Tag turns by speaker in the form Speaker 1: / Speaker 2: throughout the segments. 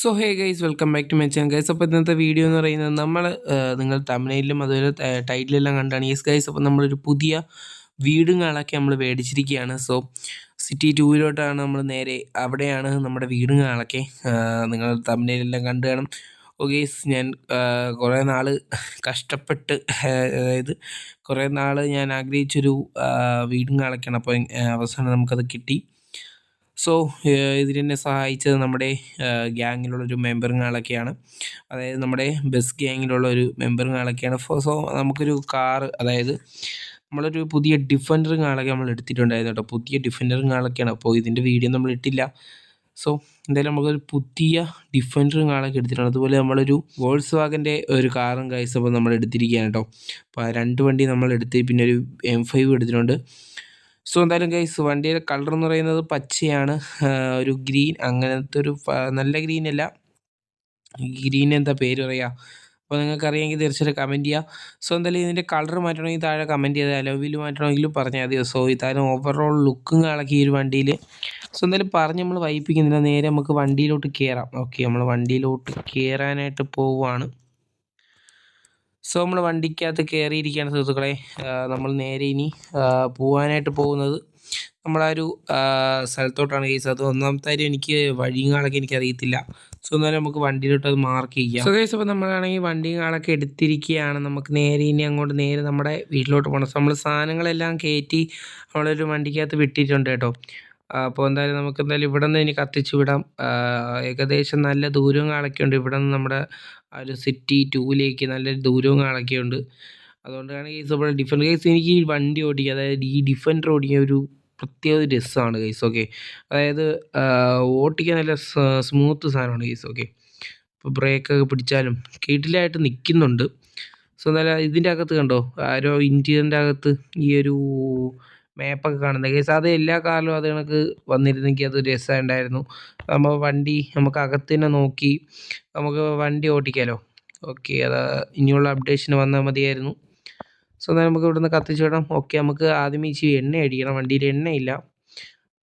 Speaker 1: So hey guys welcome back to my channel guys അപ്പോൾ ഇന്നത്തെ video എന്ന് പറയുന്നത് നമ്മൾ നിങ്ങൾ തമിഴ്നയിലും അതുപോലെ ടൈറ്റിലെല്ലാം കണ്ടാണ്. യെസ് ഗൈസ് അപ്പോൾ നമ്മളൊരു പുതിയ വീടും കാളൊക്കെ നമ്മൾ മേടിച്ചിരിക്കുകയാണ്. സോ സിറ്റി ടൂവിലോട്ടാണ് നമ്മൾ നേരെ. അവിടെയാണ് നമ്മുടെ വീടും കാളൊക്കെ. നിങ്ങൾ തമിഴ്നയിലെല്ലാം കണ്ടു കാണും. ഓ ഗൈസ് ഞാൻ കുറേ നാൾ കഷ്ടപ്പെട്ട് അതായത് കുറേ നാൾ ഞാൻ ആഗ്രഹിച്ചൊരു വീടും കാളൊക്കെയാണ്. അപ്പോൾ അവസാനം നമുക്കത് കിട്ടി. സോ ഇതിനെന്നെ സഹായിച്ചത് നമ്മുടെ ഗ്യാങ്ങിലുള്ളൊരു മെമ്പറുകളൊക്കെയാണ് അതായത് നമ്മുടെ ബസ് ഗ്യാങ്ങിലുള്ള ഒരു മെമ്പറുകളൊക്കെയാണ് സോ നമുക്കൊരു കാറ് അതായത് നമ്മളൊരു പുതിയ ഡിഫൻഡറുകളൊക്കെ നമ്മൾ എടുത്തിട്ടുണ്ടായിരുന്നു കേട്ടോ. പുതിയ ഡിഫൻഡറുകളൊക്കെയാണ് അപ്പോൾ ഇതിന്റെ വീഡിയോ നമ്മൾ ഇട്ടില്ല. സോ എന്തായാലും നമുക്കൊരു പുതിയ ഡിഫൻഡറുകളൊക്കെ എടുത്തിട്ടുണ്ട്. അതുപോലെ നമ്മളൊരു വോൾസ് വാഗന്റെ ഒരു കാറും കൈസ് അപ്പോൾ നമ്മൾ എടുത്തിരിക്കുകയാണ് കേട്ടോ. അപ്പോൾ രണ്ട് വണ്ടി നമ്മൾ എടുത്ത് പിന്നെ ഒരു എം ഫൈവ് എടുത്തിട്ടുണ്ട്. സോ എന്തായാലും ഗൈസ് വണ്ടിയുടെ കളർ എന്ന് പറയുന്നത് പച്ചയാണ്. ഒരു ഗ്രീൻ അങ്ങനത്തെ ഒരു നല്ല ഗ്രീൻ അല്ല. ഗ്രീൻ എന്താ പേര് പറയുക അപ്പോൾ നിങ്ങൾക്ക് അറിയാമെങ്കിൽ തീർച്ചയായിട്ടും കമന്റ് ചെയ്യുക സോ എന്തായാലും ഇതിന്റെ കളർ മാറ്റണമെങ്കിൽ താഴെ കമന്റ് ചെയ്താൽ അലോവിൽ മാറ്റണമെങ്കിലും പറഞ്ഞാൽ മതി. സോ ഇതായാലും ഓവറോൾ ലുക്കും കളക്കി ഈ ഒരു വണ്ടിയിൽ. സോ എന്തായാലും പറഞ്ഞ് നമ്മൾ വൈപ്പിക്കുന്നില്ല. നേരെ നമുക്ക് വണ്ടിയിലോട്ട് കയറാം ഓക്കെ നമ്മൾ വണ്ടിയിലോട്ട് കയറാനായിട്ട് പോവുകയാണ് സോ നമ്മൾ വണ്ടിക്കകത്ത് കയറിയിരിക്കുകയാണ് സുഹൃത്തുക്കളെ. നമ്മൾ നേരെ ഇനി പോകാനായിട്ട് പോകുന്നത് നമ്മളാ ഒരു സ്ഥലത്തോട്ടാണ് കേസ് അത് ഒന്നാമത്തെ കാര്യം എനിക്ക് വഴിയും കാളൊക്കെ എനിക്ക് അറിയത്തില്ല സോ എന്നാലും നമുക്ക് വണ്ടിയിലോട്ട് അത് മാർക്ക് ചെയ്യാം. സോ കേസ് അപ്പോൾ നമ്മളാണെങ്കിൽ വണ്ടിയും കാളൊക്കെ എടുത്തിരിക്കുകയാണ്. നമുക്ക് നേരെ ഇനി അങ്ങോട്ട് നേരെ നമ്മുടെ വീട്ടിലോട്ട് പോകണം സോ നമ്മൾ സാധനങ്ങളെല്ലാം കയറ്റി നമ്മളൊരു വണ്ടിക്കകത്ത് വിട്ടിട്ടുണ്ട് കേട്ടോ. അപ്പോൾ എന്തായാലും നമുക്ക് എന്തായാലും ഇവിടെ നിന്ന് ഇനി കത്തിച്ച് വിടാം. ഏകദേശം നല്ല ദൂരവും കാളൊക്കെ ഉണ്ട് ഇവിടെ നിന്ന് നമ്മുടെ ആ ഒരു സിറ്റി ടൂവിലേക്ക് നല്ലൊരു ദൂരവും കാണൊക്കെയുണ്ട് അതുകൊണ്ടാണ് കേസ് അപ്പോൾ ഡിഫൻഡർ കേസ് എനിക്ക് ഈ വണ്ടി ഓടിക്കുക അതായത് ഈ ഡിഫൻഡർ ഓടിക്കുക ഒരു പ്രത്യേക രസമാണ് കേസ് ഓക്കെ അതായത് ഓട്ടിക്കാൻ നല്ല സ്മൂത്ത് സാധനമാണ് കേസ് ഓക്കെ ഇപ്പോൾ ബ്രേക്കൊക്കെ പിടിച്ചാലും കീട്ടിലായിട്ട് നിൽക്കുന്നുണ്ട് സോ നല്ല ഇതിന്റെ അകത്ത് കണ്ടോ ആരോ ഇന്റീരിയറിന്റെ അകത്ത് ഈ ഒരു മാപ്പൊക്കെ കാണുന്നത്. കേസ് അത് എല്ലാ കാലവും അത് കണക്ക് വന്നിരുന്നെങ്കിൽ അത് രസമുണ്ടായിരുന്നു. നമ്മൾ വണ്ടി നമുക്ക് അകത്ത് തന്നെ നോക്കി നമുക്ക് വണ്ടി ഓടിക്കാമല്ലോ ഓക്കെ അത് ഇനിയുള്ള അപ്ഡേഷന് വന്നാൽ മതിയായിരുന്നു. സോ എന്നാൽ നമുക്ക് ഇവിടുന്ന് കത്തിച്ച് വിടാം. ഓക്കെ നമുക്ക് ആദ്യമേ ഇച്ചിരി എണ്ണ അടിക്കണം. വണ്ടിയിൽ എണ്ണയില്ല.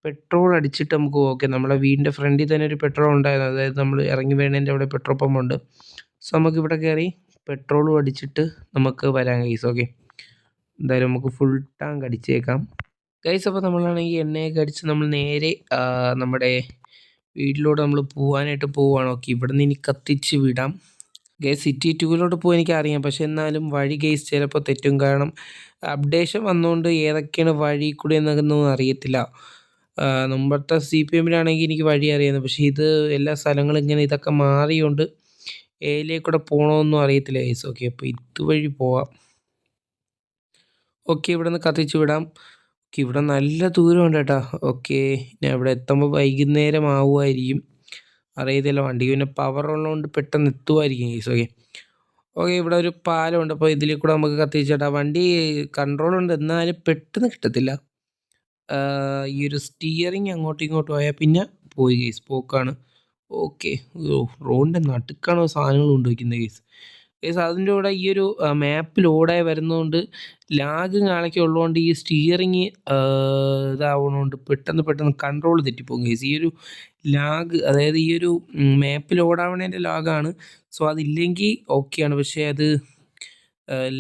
Speaker 1: പെട്രോൾ അടിച്ചിട്ട് നമുക്ക് ഓക്കെ നമ്മളെ വീടിന്റെ ഫ്രണ്ടിൽ തന്നെ ഒരു പെട്രോൾ ഉണ്ടായിരുന്നു. അതായത് നമ്മൾ ഇറങ്ങി വേണേന്റെ അവിടെ പെട്രോൾ പമ്പ് ഉണ്ട്. സോ നമുക്ക് ഇവിടെ കയറി പെട്രോളും അടിച്ചിട്ട് നമുക്ക് വരാൻ കഴിയും ഓക്കെ എന്തായാലും നമുക്ക് ഫുൾ ടാങ്ക് അടിച്ചേക്കാം. ഗൈസ് അപ്പോൾ നമ്മളാണെങ്കിൽ എണ്ണയൊക്കെ അടിച്ച് നമ്മൾ നേരെ നമ്മുടെ വീട്ടിലോട്ട് നമ്മൾ പോകാനായിട്ട് പോവുകയാണ് ഓക്കെ ഇവിടെ നിന്ന് ഇനി കത്തിച്ച് വിടാം. ഗൈസ് സിറ്റി ടൂവിലോട്ട് പോകാൻ എനിക്കറിയാം. പക്ഷേ എന്നാലും വഴി ഗൈസ് ചിലപ്പോൾ തെറ്റും. കാരണം അപ്ഡേഷൻ വന്നുകൊണ്ട് ഏതൊക്കെയാണ് വഴി കൂടെ എന്നൊന്നും അറിയത്തില്ല. മുമ്പത്തെ സി പി എമ്മിലാണെങ്കിൽ എനിക്ക് വഴി അറിയാമായിരുന്നു. പക്ഷേ ഇത് എല്ലാ സ്ഥലങ്ങളും ഇങ്ങനെ ഇതൊക്കെ മാറിയോണ്ട് ഏരിയയിൽ പോകണമെന്നും അറിയത്തില്ല ഗൈസ് ഓക്കെ അപ്പോൾ ഇതുവഴി പോവാം. ഓക്കെ ഇവിടെ നിന്ന് കത്തിച്ചു വിടാം. ഓക്കെ ഇവിടെ നല്ല ദൂരമുണ്ട് കേട്ടോ. ഓക്കെ ഞാൻ ഇവിടെ എത്തുമ്പോൾ വൈകുന്നേരം ആവുമായിരിക്കും. അറിയത്തില്ല വണ്ടി പിന്നെ പവർ ഉള്ളതുകൊണ്ട് പെട്ടെന്ന് എത്തുമായിരിക്കും കേസ് ഓക്കെ ഓക്കെ ഇവിടെ ഒരു പാലമുണ്ട്. അപ്പോൾ ഇതിൽ കൂടെ നമുക്ക് കത്തിച്ചേട്ടാ വണ്ടി കൺട്രോൾ ഉണ്ട്. എന്നാലും പെട്ടെന്ന് കിട്ടത്തില്ല. ഈ ഒരു സ്റ്റിയറിങ് അങ്ങോട്ടും ഇങ്ങോട്ടും ആയാൽ പിന്നെ പോയി കേസ് പോക്കാണ്. ഓക്കെ റോഡിന്റെ നടുക്കാണോ സാധനങ്ങൾ കൊണ്ടുവയ്ക്കുന്നത് കേസ് അതിന്റെ കൂടെ ഈ ഒരു മാപ്പ് ലോഡായി വരുന്നതുകൊണ്ട് ലാഗ് കാണിക്ക ഉള്ളതുകൊണ്ട് ഈ സ്റ്റിയറിങ് ഇതാവുന്നതുകൊണ്ട് പെട്ടെന്ന് പെട്ടെന്ന് കൺട്രോൾ തെറ്റിപ്പോകും ഗേസ് ഈ ഒരു ലാഗ് അതായത് ഈ ഒരു മാപ്പ് ലോഡാവണേന്റെ ലാഗാണ് സോ അതില്ലെങ്കിൽ ഓക്കെയാണ് പക്ഷേ അത്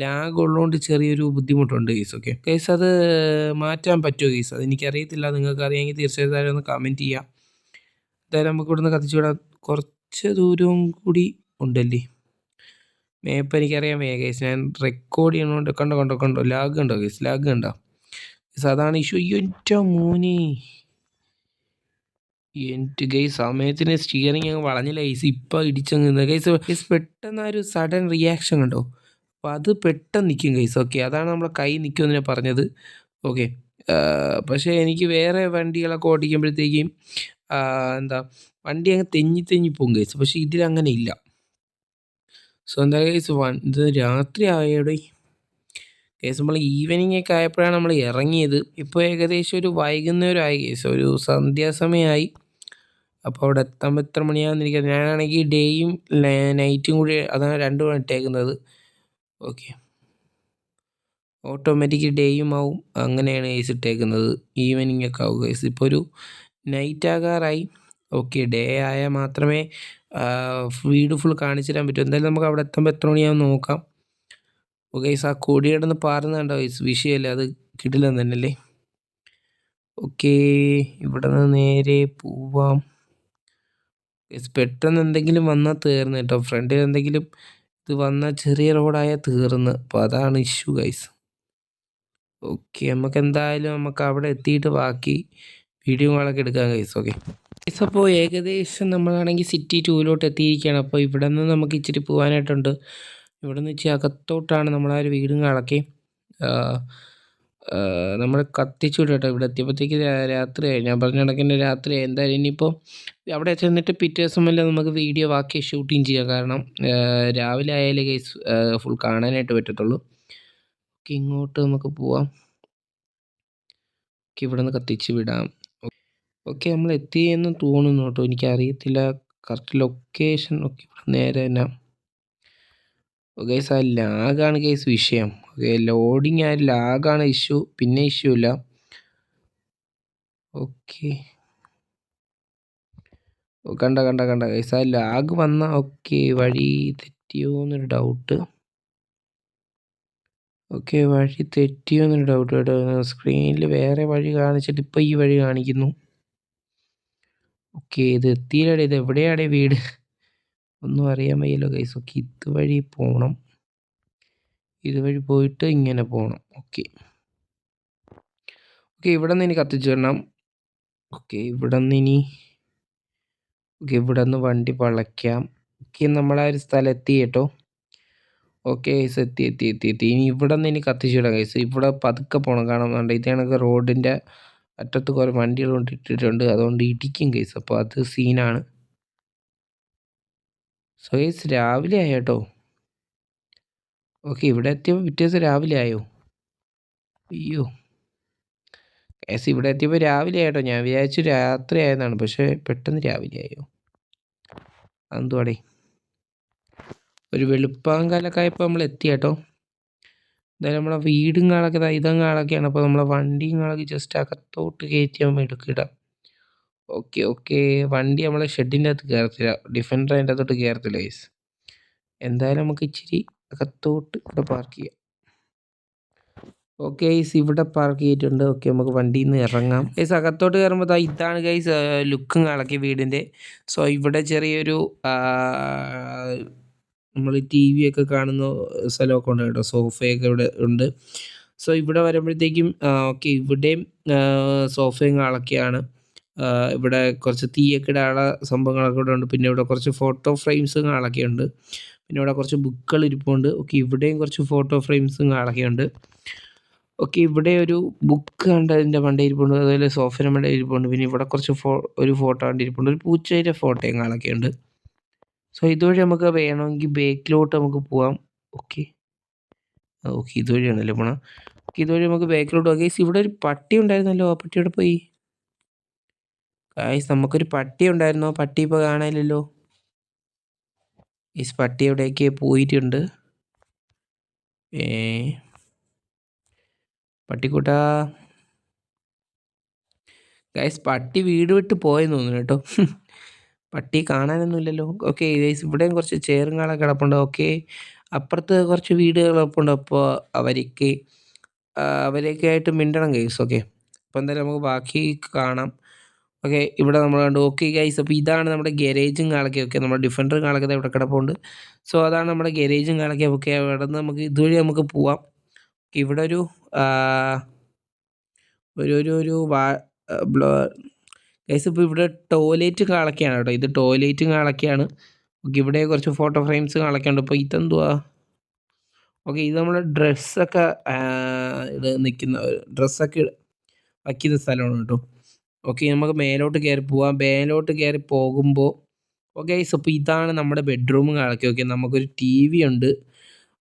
Speaker 1: ലാഗ് ഉള്ളതുകൊണ്ട് ചെറിയൊരു ബുദ്ധിമുട്ടുണ്ട് ഗേസ് ഓക്കെ ഗേസ് അത് മാറ്റാൻ പറ്റുമോ ഗേസ് അതെനിക്കറിയത്തില്ല നിങ്ങൾക്ക് അറിയാമെങ്കിൽ തീർച്ചയായിട്ടും ഒന്ന് കമന്റ് ചെയ്യാം. എന്തായാലും നമുക്ക് ഇവിടുന്ന് കത്തിച്ചു വിടാം. കുറച്ച് ദൂരവും കൂടി ഉണ്ടല്ലേ? മേപ്പ് എനിക്കറിയാൻ വയ്യ ഗൈസ് ഞാൻ റെക്കോർഡ് ചെയ്യണോണ്ട് കണ്ടോ കണ്ടോ കണ്ടോ ലാഗ് ഉണ്ടോ ഗൈസ് ലാഗ് ഉണ്ടോ? ഗൈസ് അതാണ് ഇഷ്യൂ എന്റെ മോനെ. എന്റെ ഗൈസ് സമയത്തിന് സ്റ്റിയറിങ് അങ്ങ് വളഞ്ഞില്ല ഗൈസ് ഇപ്പം ഇടിച്ചങ്ങ് ഗൈസ് ഗൈസ് പെട്ടെന്ന് ഒരു സഡൻ റിയാക്ഷൻ കണ്ടോ? അപ്പോൾ അത് പെട്ടെന്ന് നിൽക്കും ഗൈസ് ഓക്കെ അതാണ് നമ്മളെ കൈ നിൽക്കുമെന്ന് ഞാൻ പറഞ്ഞത്. ഓക്കെ പക്ഷേ എനിക്ക് വേറെ വണ്ടികളൊക്കെ ഓടിക്കുമ്പോഴത്തേക്കും എന്താ വണ്ടി അങ്ങ് തെന്നി തെന്നി പോകും ഗൈസ് പക്ഷേ ഇതിലങ്ങനെ ഇല്ല. സോ എന്താ കേസ് വൺ ഇത് രാത്രി ആയോടെ. കേസ് നമ്മൾ ഈവനിങ് ഒക്കെ ആയപ്പോഴാണ് നമ്മൾ ഇറങ്ങിയത്. ഇപ്പോൾ ഏകദേശം ഒരു വൈകുന്നേരമായി കേസ് ഒരു സന്ധ്യാസമയമായി. അപ്പോൾ അവിടെ എത്താൻ എത്ര മണിയാണെന്ന് എനിക്ക് ഞാനാണെങ്കിൽ ഡേയും നൈറ്റും കൂടി അതാണ് രണ്ടും ഇട്ടേക്കുന്നത്. ഓക്കെ ഓട്ടോമാറ്റിക് ഡേയും ആവും. അങ്ങനെയാണ് കേസ് ഇട്ടേക്കുന്നത്. ഈവനിങ് ഒക്കെ ആവും കേസ് ഇപ്പോൾ ഒരു നൈറ്റ് ആകാറായി. ഓക്കെ ഡേ ആയാൽ മാത്രമേ വീട് ഫുൾ കാണിച്ചു തരാൻ പറ്റും എന്തായാലും നമുക്ക് അവിടെ എത്തുമ്പോൾ എത്ര മണിയാവും നോക്കാം. ഓക്കെ ആ കൊടിയിടന്ന് നിന്ന് കണ്ടോ ഗൈസ് വിഷയമല്ലേ അത് കിടിലം തന്നെയല്ലേ ഓക്കെ ഇവിടെ നിന്ന് നേരെ പോവാം. പെട്ടെന്ന് എന്തെങ്കിലും വന്നാൽ തീർന്ന് കേട്ടോ. ഫ്രണ്ടിൽ എന്തെങ്കിലും ഇത് വന്നാൽ ചെറിയ റോഡായാൽ തീർന്ന്. അപ്പോൾ അതാണ് ഇഷ്യൂ ഗൈസ് ഓക്കെ നമുക്ക് എന്തായാലും നമുക്ക് അവിടെ എത്തിയിട്ട് ബാക്കി വീഡിയോ കോളൊക്കെ എടുക്കാം ഗൈസ് ഓക്കെ അപ്പോൾ ഏകദേശം നമ്മളാണെങ്കിൽ സിറ്റി ടൂവിലോട്ട് എത്തിയിരിക്കുകയാണ് അപ്പോൾ ഇവിടെ നിന്ന് നമുക്ക് ഇച്ചിരി പോകാനായിട്ടുണ്ട് ഇവിടെ നിന്ന് ഇച്ചിരി അകത്തോട്ടാണ് നമ്മളാ ഒരു വീടും കളക്കി. നമ്മൾ കത്തിച്ചു വിടട്ടോ ഇവിടെ എത്തിയപ്പോഴത്തേക്ക് രാത്രിയായി. ഞാൻ പറഞ്ഞ കണക്കിന്റെ രാത്രിയായി. എന്തായാലും ഇനിയിപ്പോൾ അവിടെ ചെന്നിട്ട് പിറ്റേ ദിവസം വല്ല നമുക്ക് വീഡിയോ ബാക്കി ഷൂട്ടിങ് ചെയ്യാം. കാരണം രാവിലെ ആയാലേ കേസ് ഫുൾ കാണാനായിട്ട് പറ്റത്തുള്ളൂ. ഇങ്ങോട്ട് നമുക്ക് പോവാം. ഇവിടെ നിന്ന് കത്തിച്ച് വിടാം ഓക്കെ നമ്മൾ എത്തിയെന്ന് തോന്നുന്നു കേട്ടോ. എനിക്കറിയത്തില്ല. കറക്റ്റ് ലൊക്കേഷൻ ഓക്കെ നേരെ തന്നെ. ഗൈസ് ആ ലാഗാണ് ഗൈസ് വിഷയം. ഓക്കെ ലോഡിങ് ആ ലാഗാണ് ഇഷ്യൂ പിന്നെ ഇഷ്യൂ ഇല്ല. ഓക്കെ കണ്ട കണ്ട കണ്ട ഗൈസ് ആ ലാഗ് വന്ന ഓക്കെ വഴി തെറ്റിയോ എന്നൊരു ഡൗട്ട് ഓക്കെ വഴി തെറ്റിയോ എന്നൊരു ഡൗട്ട് കേട്ടോ. സ്ക്രീനിൽ വേറെ വഴി കാണിച്ചിട്ട് ഇപ്പം ഈ വഴി കാണിക്കുന്നു. ഓക്കെ ഇത് എത്തിയില്ലേ ഇത് എവിടെയാണ് വീട്? ഒന്നും അറിയാൻ വയ്യല്ലോ ഗൈസ് ഓക്കെ ഇതുവഴി പോകണം ഇതുവഴി പോയിട്ട് ഇങ്ങനെ പോകണം ഓക്കെ. ഓക്കെ ഇവിടെ നിന്ന് ഇനി കത്തിച്ചു തരണം ഓക്കെ ഇവിടെ നിന്ന് ഇനി ഓക്കെ ഇവിടെ നിന്ന് വണ്ടി വളയ്ക്കാം ഓക്കെ നമ്മളാ ഒരു സ്ഥലം എത്തി കേട്ടോ. ഓക്കെ ഗൈസ് എത്തി എത്തി എത്തി എത്തി. ഇനി ഇവിടെ നിന്ന് ഇനി കത്തിച്ചു വിടാം ഗൈസ് ഇവിടെ പതുക്കെ പോകണം കാരണം ഇതാണ് റോഡിന്റെ അറ്റത്ത് കുറേ വണ്ടികൾ കൊണ്ടിട്ടിട്ടുണ്ട് അതുകൊണ്ട് ഇടിക്കും കേസ് അപ്പോൾ അത് സീനാണ് സോ കേസ് രാവിലെ ആയേട്ടോ ഓക്കെ ഇവിടെ എത്തിയപ്പോൾ പിറ്റേ ദിവസം രാവിലെ ആയോ? അയ്യോ. കേസ് ഇവിടെ എത്തിയപ്പോൾ രാവിലെ ആയിട്ടോ ഞാൻ വിചാരിച്ചു രാത്രി ആയതാണ് പക്ഷേ പെട്ടെന്ന് രാവിലെ ആയോ? അതെന്തുവാടേ? ഒരു വെളുപ്പാങ്കാലൊക്കെ ആയപ്പോൾ നമ്മൾ എത്തി കേട്ടോ എന്തായാലും നമ്മളെ വീടും കാളൊക്കെ ഇതും കാളൊക്കെയാണ്. അപ്പോൾ നമ്മളെ വണ്ടിയും കാളൊക്കെ ജസ്റ്റ് അകത്തോട്ട് കയറ്റി നമ്മൾ എടുക്കിടാം. ഓക്കെ ഓക്കെ വണ്ടി നമ്മളെ ഷെഡിന്റെ അകത്ത് കയറത്തില്ല ഡിഫൻഡർ അതിന്റെ അകത്തോട്ട് കയറത്തില്ല ഗൈസ് എന്തായാലും നമുക്ക് ഇച്ചിരി അകത്തോട്ട് ഇവിടെ പാർക്ക് ചെയ്യാം. ഓക്കെ ഗൈസ് ഇവിടെ പാർക്ക് ചെയ്തിട്ടുണ്ട്. ഓക്കെ നമുക്ക് വണ്ടിയിൽ നിന്ന് ഇറങ്ങാം. ഗൈസ് അകത്തോട്ട് കയറുമ്പോൾ ഇതാണ് ഗൈസ് ലുക്കും കളക്കി വീടിന്റെ സോ ഇവിടെ ചെറിയൊരു നമ്മൾ ടി വി ഒക്കെ കാണുന്ന സ്ഥലമൊക്കെ ഉണ്ട് കേട്ടോ. സോഫയൊക്കെ ഇവിടെ ഉണ്ട്. സോ ഇവിടെ വരുമ്പോഴത്തേക്കും ഓക്കെ ഇവിടെയും സോഫയും കളക്കിയാണ് ഇവിടെ കുറച്ച് തീയൊക്കെ ഇടാനുള്ള സംഭവങ്ങളൊക്കെ ഇവിടെ ഉണ്ട്. പിന്നെ ഇവിടെ കുറച്ച് ഫോട്ടോ ഫ്രെയിംസും കാണൊക്കെ ഉണ്ട് പിന്നെ ഇവിടെ കുറച്ച് ബുക്കുകൾ ഇരിപ്പുണ്ട്. ഓക്കെ ഇവിടെയും കുറച്ച് ഫോട്ടോ ഫ്രെയിംസും കാണൊക്കെ ഉണ്ട് ഓക്കെ ഇവിടെ ഒരു ബുക്ക് കണ്ട് അതിന്റെ മണ്ടയിൽ ഇരിപ്പുണ്ട്. അതുപോലെ സോഫയുടെ മണ്ടയിൽ ഇരിപ്പുണ്ട്. പിന്നെ ഇവിടെ കുറച്ച് ഫോ ഒരു ഫോട്ടോ കണ്ടിരിപ്പുണ്ട്. ഒരു പൂച്ചയുടെ ഫോട്ടോയും കാണൊക്കെ ഉണ്ട് സോ ഇതുവഴി നമുക്ക് വേണമെങ്കിൽ ബേക്കിലോട്ട് നമുക്ക് പോവാം. ഓക്കെ ഓക്കെ ഇതുവഴിയാണല്ലോ പോണം. ഇതുവഴി നമുക്ക് ബേക്കിലോട്ട് പോകാം ഗൈസ് ഇവിടെ ഒരു പട്ടി ഉണ്ടായിരുന്നല്ലോ. ആ പട്ടിയോടെ പോയി? ഗൈസ് നമുക്കൊരു പട്ടി ഉണ്ടായിരുന്നു. ആ പട്ടി ഇപ്പോൾ കാണാനില്ലല്ലോ. ഗൈസ് പട്ടി എവിടെയൊക്കെ പോയിട്ടുണ്ട്? ഏ. പട്ടിക്കൂട്ടാ. ഗൈസ് പട്ടി വീട് വിട്ട് പോയെന്ന് തോന്നുന്നു കേട്ടോ. പട്ടി കാണാനൊന്നുമില്ലല്ലോ. ഓക്കെ ഇവിടെയും കുറച്ച് ചെയറും കാളൊക്കെ കിടപ്പുണ്ട്. ഓക്കെ അപ്പുറത്ത് കുറച്ച് വീടുകൾ കിടപ്പുണ്ട്. അപ്പോൾ അവർക്ക് അവരൊക്കെ ആയിട്ട് മിണ്ടണം ഗൈസ് ഓക്കെ അപ്പോൾ എന്തായാലും നമുക്ക് ബാക്കി കാണാം. ഓക്കെ ഇവിടെ നമ്മൾ കണ്ടു. ഓക്കെ ഗൈസ് അപ്പോൾ ഇതാണ് നമ്മുടെ ഗരേജും കാളൊക്കെ. ഓക്കെ നമ്മുടെ ഡിഫൻഡറും കാളൊക്കെ ഇവിടെ കിടപ്പുണ്ട്. സോ അതാണ് നമ്മുടെ ഗരേജും കാളൊക്കെ. ഓക്കെ അവിടെ നിന്ന് നമുക്ക് ഇതുവഴി നമുക്ക് പോവാം. ഇവിടെ ഒരു ഒരു ഒരു വാ ഗൈസ് ഇപ്പോൾ ഇവിടെ ടോയ്ലറ്റ് കാളൊക്കെയാണ് കേട്ടോ. ഇത് ടോയ്ലറ്റ് കാളൊക്കെയാണ്. ഓക്കെ ഇവിടെ കുറച്ച് ഫോട്ടോ ഫ്രെയിംസ് കാളൊക്കെയുണ്ട്. ഇപ്പോൾ ഇതെന്തുവാ? ഓക്കെ ഇത് നമ്മുടെ ഡ്രസ്സൊക്കെ ഇത് നിൽക്കുന്ന ഡ്രസ്സൊക്കെ വയ്ക്കുന്ന സ്ഥലമാണ് കേട്ടോ. ഓക്കെ നമുക്ക് മേലോട്ട് കയറി പോവാം. മേലോട്ട് കയറി പോകുമ്പോൾ ഓക്കെ ഗൈസ് അപ്പോൾ ഇതാണ് നമ്മുടെ ബെഡ്റൂം കാണിക്കുക ഓക്കെ നമുക്കൊരു ടി വി ഉണ്ട്.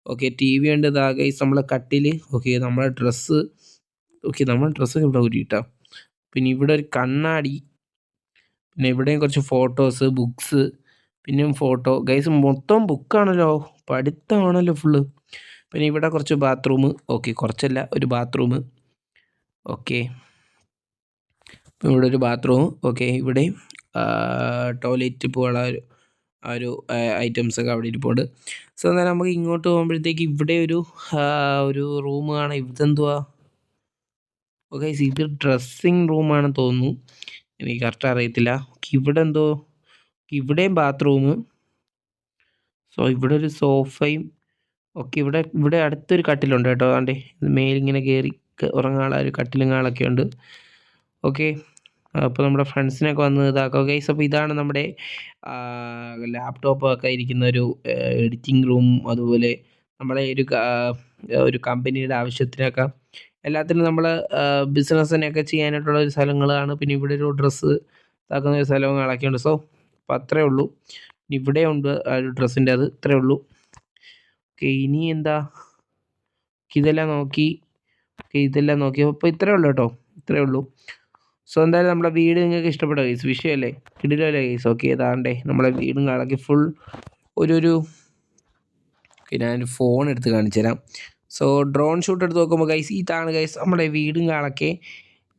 Speaker 1: ഓക്കെ ടി വി ഉണ്ട്. ഇതാ ഗൈസ് നമ്മളെ കട്ടിൽ ഓക്കെ നമ്മളെ ഡ്രസ്സ് ഓക്കെ നമ്മുടെ ഡ്രസ്സൊക്കെ ഇവിടെ ഊരിട്ടാ പിന്നെ ഇവിടെ ഒരു കണ്ണാടി. പിന്നെ ഇവിടെയും കുറച്ച് ഫോട്ടോസ് ബുക്സ് പിന്നെയും ഫോട്ടോ ഗൈസ് മൊത്തം ബുക്കാണല്ലോ പഠിത്തമാണല്ലോ ഫുള്ള് പിന്നെ ഇവിടെ കുറച്ച് ബാത്റൂം ഓക്കെ കുറച്ചല്ല ഒരു ബാത്റൂം ഓക്കെ ഇവിടെ ഒരു ബാത്റൂം ഓക്കെ ഇവിടെ ടോയ്ലറ്റ് പോകാനുള്ള ആ ഒരു ഐറ്റംസൊക്കെ അവിടെ ഇരിപ്പുണ്ട്. സോ എന്നാൽ നമുക്ക് ഇങ്ങോട്ട് പോകുമ്പോഴത്തേക്ക് ഇവിടെ ഒരു ഒരു റൂം കാണാം. എന്തുവാ ഓക്കെ ഇത് ഡ്രസ്സിങ് റൂമാണെന്ന് തോന്നുന്നു. എനിക്ക് കറക്റ്റ് അറിയത്തില്ല. ഇവിടെ എന്തോ ഇവിടെയും ബാത്റൂം സോ ഇവിടെ ഒരു സോഫയും ഓക്കെ ഇവിടെ ഇവിടെ അടുത്തൊരു കട്ടിലുണ്ട് കേട്ടോ. അതാണ്ടേ മേലിങ്ങനെ കയറി ഉറങ്ങാനുള്ള ഒരു കട്ടിലും കാളൊക്കെ ഉണ്ട്. ഓക്കെ അപ്പോൾ നമ്മുടെ ഫ്രണ്ട്സിനൊക്കെ വന്ന് ഇതാക്കാം. ഗൈസ് അപ്പോൾ ഇതാണ് നമ്മുടെ ലാപ്ടോപ്പ് ഒക്കെ ഇരിക്കുന്ന ഒരു എഡിറ്റിംഗ് റൂം അതുപോലെ നമ്മളെ ഒരു ഒരു കമ്പനിയുടെ ആവശ്യത്തിനൊക്കെ എല്ലാത്തിനും നമ്മൾ ബിസിനസ്സിനെയൊക്കെ ചെയ്യാനായിട്ടുള്ള ഒരു സ്ഥലങ്ങളാണ്. പിന്നെ ഇവിടെ ഒരു ഡ്രസ്സ് ഇതാക്കുന്ന ഒരു സ്ഥലവും ഉണ്ട് സോ അപ്പോൾ അത്രേ ഉള്ളൂ. ഇവിടെ ഉണ്ട് ആ ഒരു ഡ്രസ്സിന്റെ അത്. ഇത്രേ ഉള്ളൂ. ഓക്കെ ഇനി എന്താ? ഇതെല്ലാം നോക്കി. ഓക്കെ ഇതെല്ലാം നോക്കി. അപ്പോൾ ഇത്രേ ഉള്ളൂ കേട്ടോ. ഇത്രേ ഉള്ളൂ. സോ എന്തായാലും നമ്മുടെ വീട് നിങ്ങൾക്ക് ഇഷ്ടപ്പെട്ടോ ഗൈസ്? വിഷയമല്ലേ? കിടിലല്ലേ ഗൈസ്? ഓക്കെ ഏതാണ്ടേ നമ്മളെ വീടും കാണാക്കി ഫുൾ ഒരു ഒരു ഞാൻ ഫോൺ എടുത്ത് കാണിച്ചു തരാം സോ ഡ്രോൺ ഷൂട്ട് എടുത്ത് നോക്കുമ്പോൾ ഗൈസ് ഇതാണ് ഗൈസ് നമ്മുടെ വീടും കാണൊക്കെ.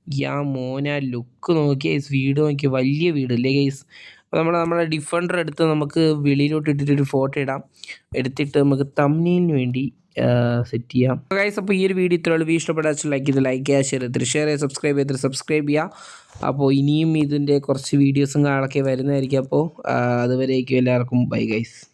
Speaker 1: യാ മോന ലുക്ക് നോക്കി ഗൈസ് വീട് നോക്കി വലിയ വീടല്ലേ ഗൈസ് അപ്പോൾ നമ്മൾ നമ്മുടെ ഡിഫൻഡർ എടുത്ത് നമുക്ക് വെളിയിലോട്ട് ഇട്ടിട്ടൊരു ഫോട്ടോ ഇടാം. എടുത്തിട്ട് നമുക്ക് തമ്മിലിന് വേണ്ടി സെറ്റ് ചെയ്യാം. ഗൈസ് അപ്പോൾ ഈ ഒരു വീഡിയോ ഇത്ര വീഡിയോ ഇഷ്ടപ്പെട്ടാൽ ലൈക്ക് ചെയ്ത് ലൈക്ക് ചെയ്യുക ഷെയർ ചെയ്തിട്ട് ഷെയർ ചെയ്ത് സബ്സ്ക്രൈബ് ചെയ്തിട്ട് സബ്സ്ക്രൈബ് ചെയ്യുക. അപ്പോൾ ഇനിയും ഇതിന്റെ കുറച്ച് വീഡിയോസും കാണൊക്കെ വരുന്നതായിരിക്കും. അപ്പോൾ അതുവരേക്കും എല്ലാവർക്കും ബൈ ഗൈസ്